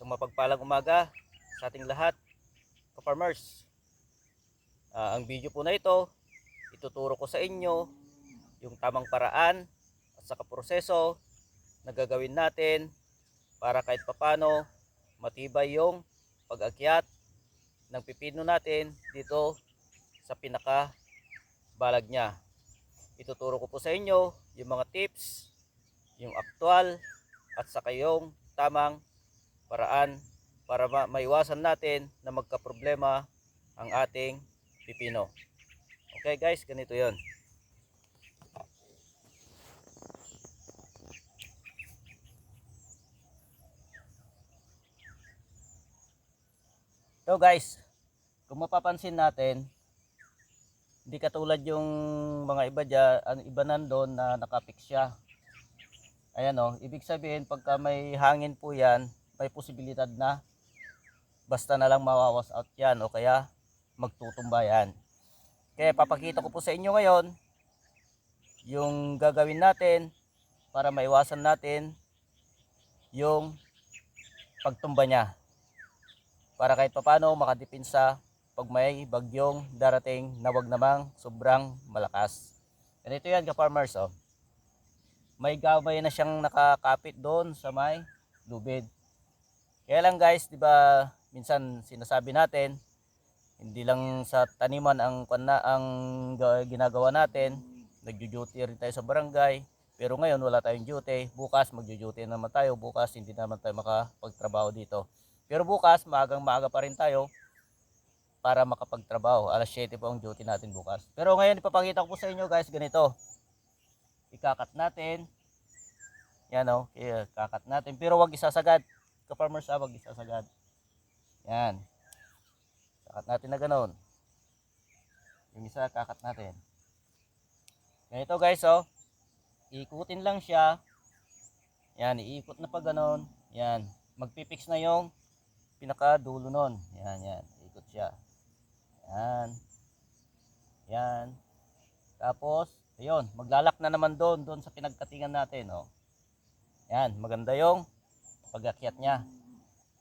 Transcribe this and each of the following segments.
Isang mapagpalang umaga sa ating lahat, ka-farmers. Ah, ang video po na ito, ituturo ko sa inyo yung tamang paraan at saka proseso na gagawin natin para kahit papano matibay yung pag-akyat ng pipino natin dito sa pinaka balag niya. Ituturo ko po sa inyo yung mga tips, yung aktual at saka yung tamang paraan para ma- maiwasan natin na magka-problema ang ating pipino. Okay guys, ganito yon. So guys, kung mapapansin natin, hindi katulad yung mga iba dyan, ano, iba nandun na nakapix siya. Ayan o, ibig sabihin pagka may hangin po yan, may posibilidad na basta na lang mawawas out yan o kaya magtutumba yan. Kaya papakita ko po sa inyo ngayon yung gagawin natin para maiwasan natin yung pagtumba niya. Para kahit papano makadipinsa pag may bagyong darating na wag namang sobrang malakas. Ganito yan ka-farmers oh. May gabay na siyang nakakapit doon sa may lubid. Kaya lang guys, 'di ba, minsan sinasabi natin hindi lang sa taniman ang kwan ang ga- ginagawa natin. Nagjo-duty rin tayo sa barangay. Pero ngayon wala tayong duty. Bukas magjo-duty naman tayo. Bukas hindi naman tayo makapagtrabaho dito. Pero bukas maagang maaga pa rin tayo para makapagtrabaho. Alas 7 po ang duty natin bukas. Pero ngayon ipapakita ko po sa inyo guys ganito. Ikakat natin. Yan o. Oh, kakat natin. Pero wag isasagad. Ka-farmers ah, wag isasagad. Yan. Kakat natin na ganun. Yung isa kakat natin. Ganito guys oh. Ikutin lang siya. Yan, iikot na pa ganun. Yan. Magpipix na yung pinakadulo nun. Yan, yan. Ikot siya. Yan. Yan. Tapos, ayun, maglalak na naman doon, doon sa pinagkatingan natin, oh. Yan, maganda yung pag-akyat niya.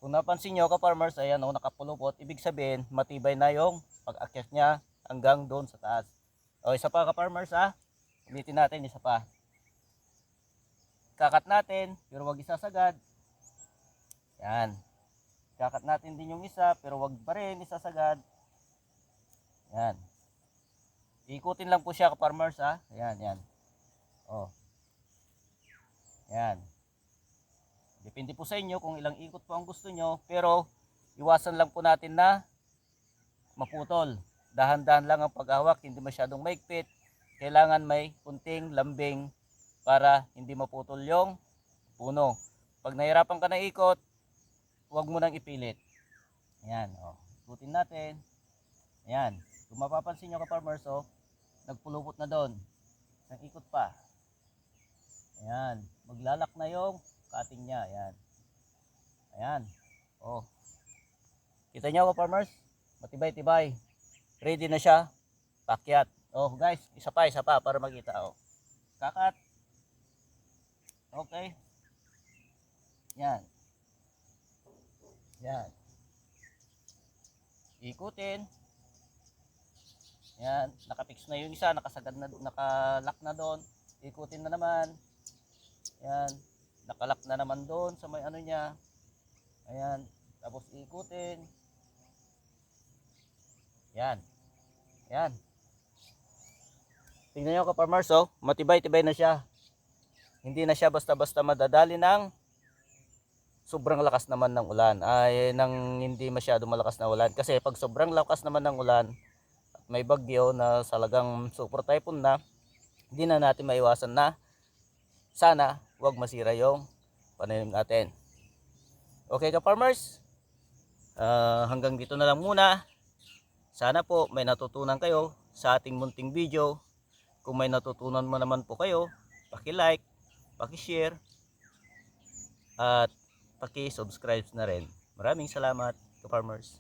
Kung napansin nyo, ka-farmers, ayan, oh, nakapulupot, ibig sabihin, matibay na yung pag-akyat niya hanggang doon sa taas. O, isa pa, ka-farmers, ah. Ulitin natin, isa pa. Kakat natin, pero wag isasagad. Yan. Kakat natin din yung isa, pero wag pa rin isasagad. Yan. Ikutin lang po siya ka-farmers ha. Yan, yan. Oh. Yan. Depende po sa inyo kung ilang ikot po ang gusto nyo. Pero iwasan lang po natin na maputol. Dahan-dahan lang ang paghawak, hindi masyadong maigpit. Kailangan may kunting lambing para hindi maputol yung puno. Pag nahirapan ka na ikot, huwag mo nang ipilit. Ayan, oh. Ikutin natin. Ayan. Kung mapapansin nyo ka-farmers, oh, nagpulupot na doon. Isang ikot pa. Ayan. Maglalak na yung cutting niya. Ayan. Ayan. Oh. Kita nyo ka-farmers? Matibay-tibay. Ready na siya. Pakyat. Oh, guys, isa pa, isa pa para makita. Oh. Kakat. Okay. Yan. Yan. Ikutin. Yan, nakapix na yung isa, nakasagad na, nakalock na doon. Ikutin na naman. Yan, nakalock na naman doon sa may ano niya. Ayan, tapos ikutin. Yan. Yan. Tingnan nyo ka-farmers, oh. Matibay-tibay na siya. Hindi na siya basta-basta madadali ng sobrang lakas naman ng ulan. Ay, nang hindi masyado malakas na ulan. Kasi pag sobrang lakas naman ng ulan, at may bagyo na salagang super typhoon na, hindi na natin maiwasan na sana wag masira yung pananim natin. Okay ka farmers? Ah, hanggang dito na lang muna. Sana po may natutunan kayo sa ating munting video. Kung may natutunan mo naman po kayo, paki-like, paki-share, at paki-subscribe na rin. Maraming salamat, ka-farmers.